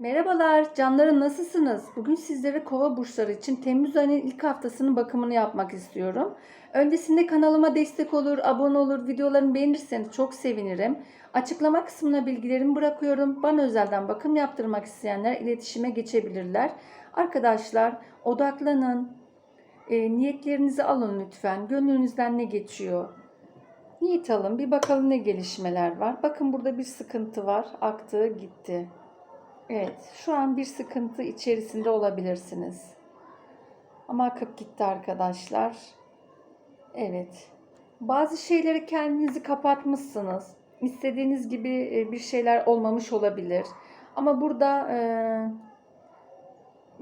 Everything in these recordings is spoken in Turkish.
Merhabalar, canlarım nasılsınız? Bugün sizlere kova burçları için Temmuz ayının ilk haftasının bakımını yapmak istiyorum. Öncesinde kanalıma destek olur, abone olur, videolarımı beğenirseniz çok sevinirim. Açıklama kısmına bilgilerimi bırakıyorum. Bana özelden bakım yaptırmak isteyenler iletişime geçebilirler. Arkadaşlar odaklanın, E, niyetlerinizi alın lütfen. Gönlünüzden ne geçiyor? Niyet alın, bir bakalım ne gelişmeler var. Bakın burada bir sıkıntı var, aktı gitti. Evet, şu an bir sıkıntı içerisinde olabilirsiniz. Ama akıp gitti arkadaşlar. Evet. Bazı şeyleri kendinizi kapatmışsınız. İstediğiniz gibi e, bir şeyler olmamış olabilir. Ama burada e,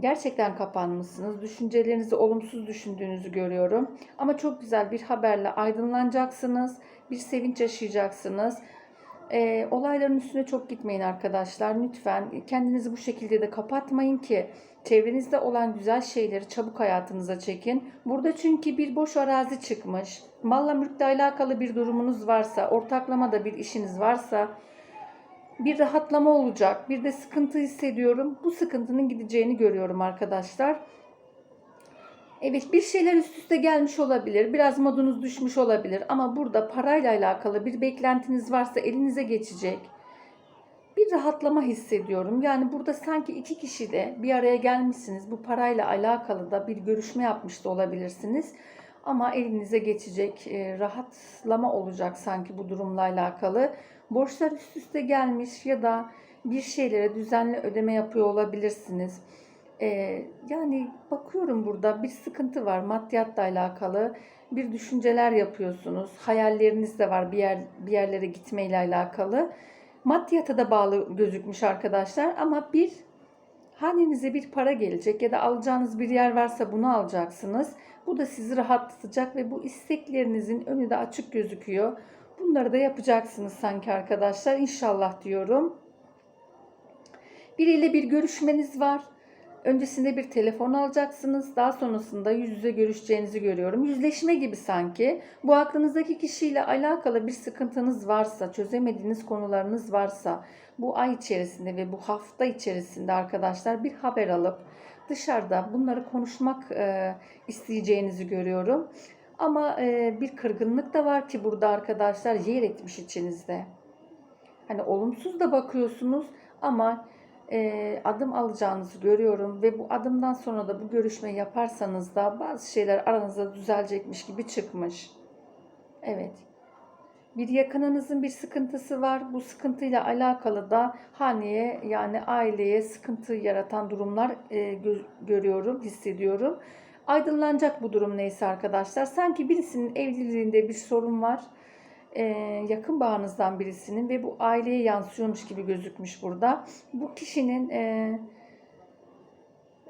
gerçekten kapanmışsınız. Düşüncelerinizi olumsuz düşündüğünüzü görüyorum. Ama çok güzel bir haberle aydınlanacaksınız. Bir sevinç yaşayacaksınız. E, olayların üstüne çok gitmeyin arkadaşlar. Lütfen kendinizi bu şekilde de kapatmayın ki çevrenizde olan güzel şeyleri çabuk hayatınıza çekin. Burada çünkü bir boş arazi çıkmış. Malla mülkle alakalı bir durumunuz varsa, ortaklamada bir işiniz varsa bir rahatlama olacak. Bir de sıkıntı hissediyorum. Bu sıkıntının gideceğini görüyorum arkadaşlar. Evet bir şeyler üst üste gelmiş olabilir. Biraz modunuz düşmüş olabilir. Ama burada parayla alakalı bir beklentiniz varsa elinize geçecek. Bir rahatlama hissediyorum. Yani burada sanki iki kişi de bir araya gelmişsiniz. Bu parayla alakalı da bir görüşme yapmış da olabilirsiniz. Ama elinize geçecek e, rahatlama olacak sanki bu durumla alakalı. Borçlar üst üste gelmiş ya da bir şeylere düzenli ödeme yapıyor olabilirsiniz. Ee, yani bakıyorum burada bir sıkıntı var maddiyatla alakalı. Bir düşünceler yapıyorsunuz. Hayalleriniz de var bir yer bir yerlere gitmeyle alakalı. Maddiyata da bağlı gözükmüş arkadaşlar ama bir hanenize bir para gelecek ya da alacağınız bir yer varsa bunu alacaksınız. Bu da sizi rahatlatacak ve bu isteklerinizin önü de açık gözüküyor. Bunları da yapacaksınız sanki arkadaşlar. İnşallah diyorum. Biriyle bir görüşmeniz var. Öncesinde bir telefon alacaksınız. Daha sonrasında yüz yüze görüşeceğinizi görüyorum. Yüzleşme gibi sanki. Bu aklınızdaki kişiyle alakalı bir sıkıntınız varsa, çözemediğiniz konularınız varsa bu ay içerisinde ve bu hafta içerisinde arkadaşlar bir haber alıp dışarıda bunları konuşmak e, isteyeceğinizi görüyorum. Ama e, bir kırgınlık da var ki burada arkadaşlar yer etmiş içinizde. Hani olumsuz da bakıyorsunuz ama e, adım alacağınızı görüyorum ve bu adımdan sonra da bu görüşmeyi yaparsanız da bazı şeyler aranızda düzelecekmiş gibi çıkmış. Evet. Bir yakınınızın bir sıkıntısı var. Bu sıkıntıyla alakalı da haneye yani aileye sıkıntı yaratan durumlar e, gö- görüyorum, hissediyorum. Aydınlanacak bu durum neyse arkadaşlar. Sanki birisinin evliliğinde bir sorun var. Ee, yakın bağınızdan birisinin ve bu aileye yansıyormuş gibi gözükmüş burada. Bu kişinin e,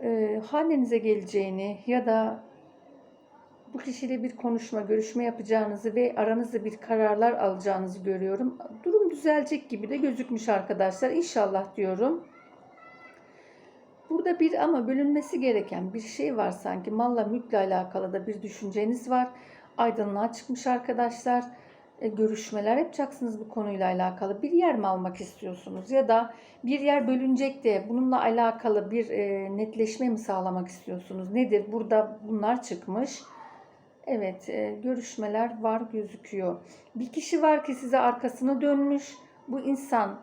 e, hanenize geleceğini ya da bu kişiyle bir konuşma, görüşme yapacağınızı ve aranızda bir kararlar alacağınızı görüyorum. Durum düzelecek gibi de gözükmüş arkadaşlar. İnşallah diyorum. Burada bir ama bölünmesi gereken bir şey var sanki. Malla mülkle alakalı da bir düşünceniz var. Aydınlığa çıkmış arkadaşlar. E, görüşmeler yapacaksınız bu konuyla alakalı. Bir yer mi almak istiyorsunuz? Ya da bir yer bölünecek de bununla alakalı bir e, netleşme mi sağlamak istiyorsunuz? Nedir? Burada bunlar çıkmış. Evet, e, görüşmeler var gözüküyor. Bir kişi var ki size arkasını dönmüş. Bu insan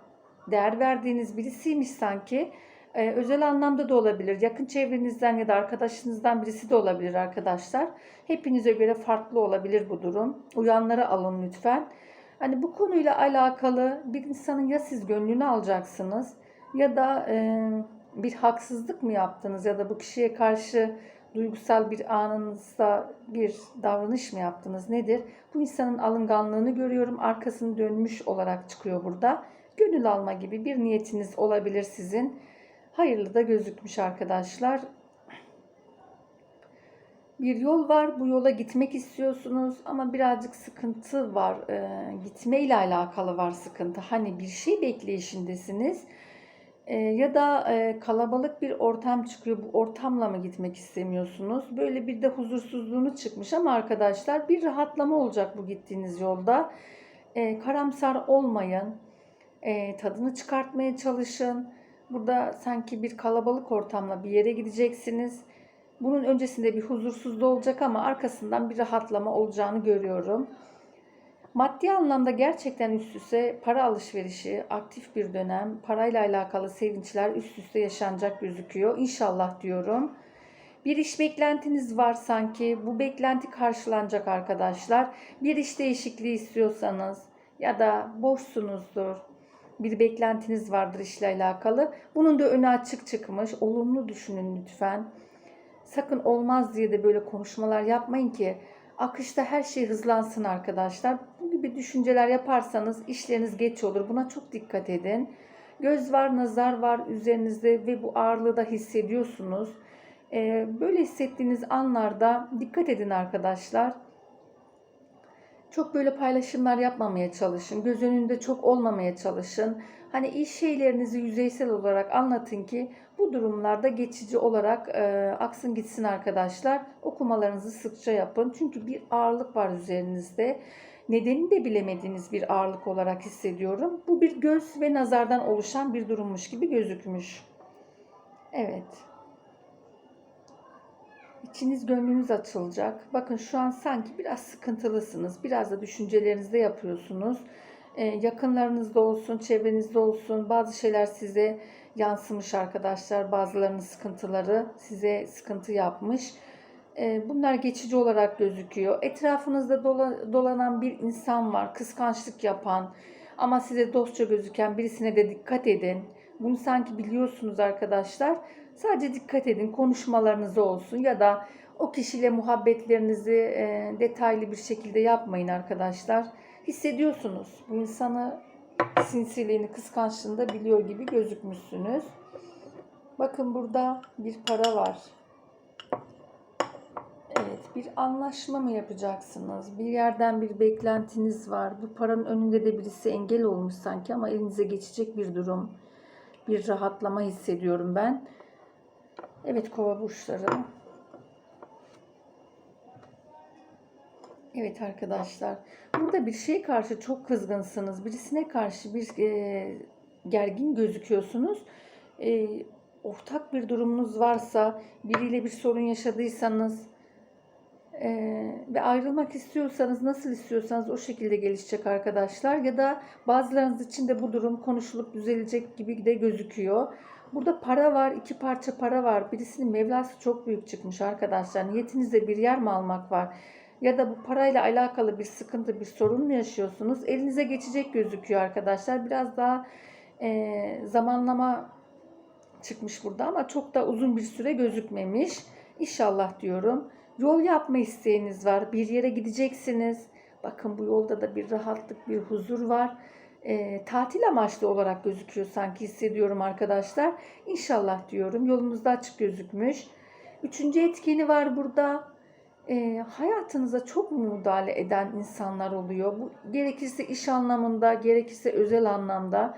değer verdiğiniz birisiymiş sanki. Ee, özel anlamda da olabilir. Yakın çevrenizden ya da arkadaşınızdan birisi de olabilir arkadaşlar. Hepinize göre farklı olabilir bu durum. Uyanları alın lütfen. Hani bu konuyla alakalı bir insanın ya siz gönlünü alacaksınız ya da e, bir haksızlık mı yaptınız ya da bu kişiye karşı duygusal bir anınızda bir davranış mı yaptınız nedir? Bu insanın alınganlığını görüyorum. Arkasını dönmüş olarak çıkıyor burada. Gönül alma gibi bir niyetiniz olabilir sizin. Hayırlı da gözükmüş arkadaşlar. Bir yol var. Bu yola gitmek istiyorsunuz ama birazcık sıkıntı var. E, gitme ile alakalı var sıkıntı. Hani bir şey bekleyişindesiniz. E, ya da e, kalabalık bir ortam çıkıyor. Bu ortamla mı gitmek istemiyorsunuz? Böyle bir de huzursuzluğunu çıkmış ama arkadaşlar bir rahatlama olacak bu gittiğiniz yolda. E, karamsar olmayın. E, tadını çıkartmaya çalışın. Burada sanki bir kalabalık ortamla bir yere gideceksiniz. Bunun öncesinde bir huzursuzluğu olacak ama arkasından bir rahatlama olacağını görüyorum. Maddi anlamda gerçekten üst üste para alışverişi, aktif bir dönem, parayla alakalı sevinçler üst üste yaşanacak gözüküyor. İnşallah diyorum. Bir iş beklentiniz var sanki. Bu beklenti karşılanacak arkadaşlar. Bir iş değişikliği istiyorsanız ya da boşsunuzdur. Bir beklentiniz vardır işle alakalı. Bunun da önü açık çıkmış. Olumlu düşünün lütfen. Sakın olmaz diye de böyle konuşmalar yapmayın ki akışta her şey hızlansın arkadaşlar. Bu gibi düşünceler yaparsanız işleriniz geç olur. Buna çok dikkat edin. Göz var, nazar var üzerinizde ve bu ağırlığı da hissediyorsunuz. Ee, böyle hissettiğiniz anlarda dikkat edin arkadaşlar. Çok böyle paylaşımlar yapmamaya çalışın. Göz önünde çok olmamaya çalışın. Hani iş şeylerinizi yüzeysel olarak anlatın ki bu durumlarda geçici olarak e, aksın gitsin arkadaşlar. Okumalarınızı sıkça yapın. Çünkü bir ağırlık var üzerinizde. Nedenini de bilemediğiniz bir ağırlık olarak hissediyorum. Bu bir göz ve nazardan oluşan bir durummuş gibi gözükmüş. Evet. İçiniz gönlünüz açılacak. Bakın şu an sanki biraz sıkıntılısınız. Biraz da düşüncelerinizde yapıyorsunuz. Ee, yakınlarınızda olsun, çevrenizde olsun bazı şeyler size yansımış arkadaşlar. Bazılarının sıkıntıları size sıkıntı yapmış. Ee, bunlar geçici olarak gözüküyor. Etrafınızda dola- dolanan bir insan var. Kıskançlık yapan ama size dostça gözüken birisine de dikkat edin. Bunu sanki biliyorsunuz arkadaşlar. Sadece dikkat edin konuşmalarınız olsun ya da o kişiyle muhabbetlerinizi e, detaylı bir şekilde yapmayın arkadaşlar. Hissediyorsunuz bu insanı sinsiliğini, kıskançlığını da biliyor gibi gözükmüşsünüz. Bakın burada bir para var. Evet, bir anlaşma mı yapacaksınız? Bir yerden bir beklentiniz var. Bu paranın önünde de birisi engel olmuş sanki ama elinize geçecek bir durum. Bir rahatlama hissediyorum ben. Evet kova burçları. Evet arkadaşlar. Burada bir şeye karşı çok kızgınsınız. Birisine karşı bir e, gergin gözüküyorsunuz. E, ortak bir durumunuz varsa, biriyle bir sorun yaşadıysanız e, ve ayrılmak istiyorsanız, nasıl istiyorsanız o şekilde gelişecek arkadaşlar. Ya da bazılarınız için de bu durum konuşulup düzelecek gibi de gözüküyor. Burada para var, iki parça para var. Birisinin Mevlası çok büyük çıkmış arkadaşlar. Niyetinizde bir yer mi almak var? Ya da bu parayla alakalı bir sıkıntı, bir sorun mu yaşıyorsunuz? Elinize geçecek gözüküyor arkadaşlar. Biraz daha e, zamanlama çıkmış burada ama çok da uzun bir süre gözükmemiş. İnşallah diyorum. Yol yapma isteğiniz var. Bir yere gideceksiniz. Bakın bu yolda da bir rahatlık, bir huzur var e, tatil amaçlı olarak gözüküyor sanki hissediyorum arkadaşlar. İnşallah diyorum. Yolunuzda açık gözükmüş. Üçüncü etkeni var burada. E, hayatınıza çok müdahale eden insanlar oluyor. Bu gerekirse iş anlamında, gerekirse özel anlamda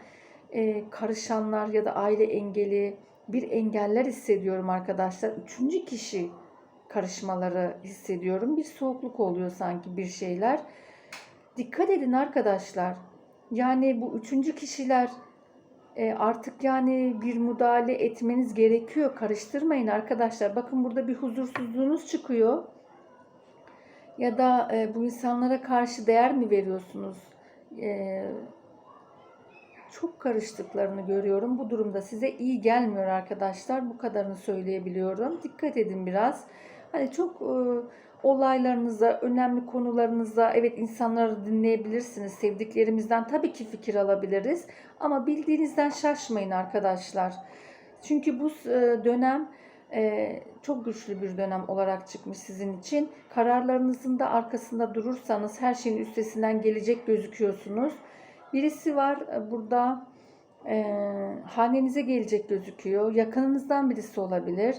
e, karışanlar ya da aile engeli bir engeller hissediyorum arkadaşlar. Üçüncü kişi karışmaları hissediyorum. Bir soğukluk oluyor sanki bir şeyler. Dikkat edin arkadaşlar. Yani bu üçüncü kişiler e, artık yani bir müdahale etmeniz gerekiyor. Karıştırmayın arkadaşlar. Bakın burada bir huzursuzluğunuz çıkıyor. Ya da e, bu insanlara karşı değer mi veriyorsunuz? E, çok karıştıklarını görüyorum. Bu durumda size iyi gelmiyor arkadaşlar. Bu kadarını söyleyebiliyorum. Dikkat edin biraz. Hani çok e, olaylarınıza, önemli konularınıza evet insanları dinleyebilirsiniz. Sevdiklerimizden tabii ki fikir alabiliriz. Ama bildiğinizden şaşmayın arkadaşlar. Çünkü bu e, dönem e, çok güçlü bir dönem olarak çıkmış sizin için. Kararlarınızın da arkasında durursanız her şeyin üstesinden gelecek gözüküyorsunuz. Birisi var e, burada hanenize gelecek gözüküyor. Yakınınızdan birisi olabilir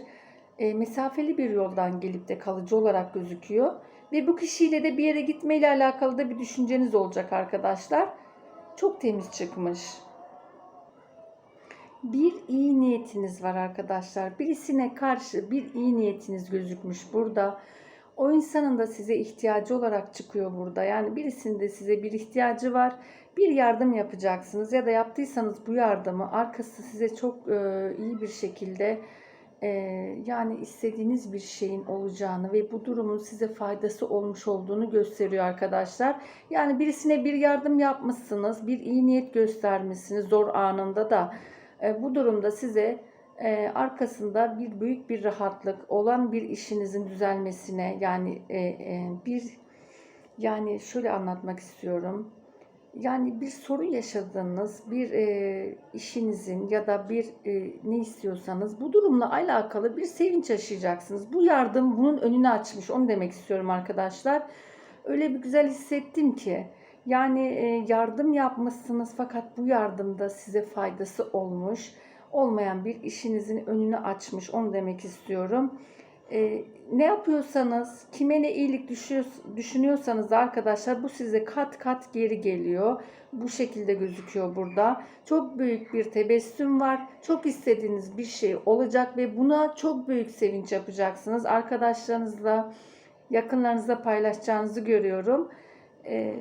e, mesafeli bir yoldan gelip de kalıcı olarak gözüküyor. Ve bu kişiyle de bir yere gitmeyle alakalı da bir düşünceniz olacak arkadaşlar. Çok temiz çıkmış. Bir iyi niyetiniz var arkadaşlar. Birisine karşı bir iyi niyetiniz gözükmüş burada. O insanın da size ihtiyacı olarak çıkıyor burada. Yani birisinin de size bir ihtiyacı var. Bir yardım yapacaksınız ya da yaptıysanız bu yardımı arkası size çok e, iyi bir şekilde e, yani istediğiniz bir şeyin olacağını ve bu durumun size faydası olmuş olduğunu gösteriyor arkadaşlar. Yani birisine bir yardım yapmışsınız, bir iyi niyet göstermişsiniz zor anında da. E, bu durumda size e, arkasında bir büyük bir rahatlık olan bir işinizin düzelmesine yani e, e, bir yani şöyle anlatmak istiyorum. Yani bir sorun yaşadığınız bir e, işinizin ya da bir e, ne istiyorsanız bu durumla alakalı bir sevinç yaşayacaksınız. Bu yardım bunun önünü açmış. Onu demek istiyorum arkadaşlar. Öyle bir güzel hissettim ki. Yani e, yardım yapmışsınız fakat bu yardımda size faydası olmuş. Olmayan bir işinizin önünü açmış. Onu demek istiyorum. E, ne yapıyorsanız, kime ne iyilik düşünüyorsanız da arkadaşlar bu size kat kat geri geliyor. Bu şekilde gözüküyor burada. Çok büyük bir tebessüm var. Çok istediğiniz bir şey olacak ve buna çok büyük sevinç yapacaksınız. Arkadaşlarınızla, yakınlarınızla paylaşacağınızı görüyorum. E,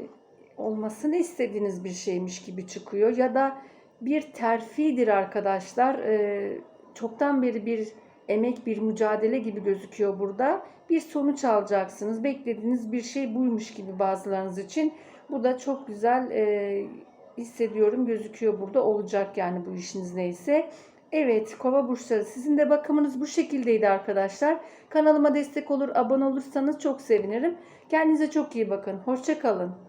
olmasını istediğiniz bir şeymiş gibi çıkıyor ya da bir terfidir arkadaşlar. E, çoktan beri bir emek, bir mücadele gibi gözüküyor burada. Bir sonuç alacaksınız. Beklediğiniz bir şey buymuş gibi bazılarınız için. Bu da çok güzel e, hissediyorum gözüküyor burada olacak yani bu işiniz neyse. Evet kova burçları sizin de bakımınız bu şekildeydi arkadaşlar. Kanalıma destek olur abone olursanız çok sevinirim. Kendinize çok iyi bakın. Hoşça kalın.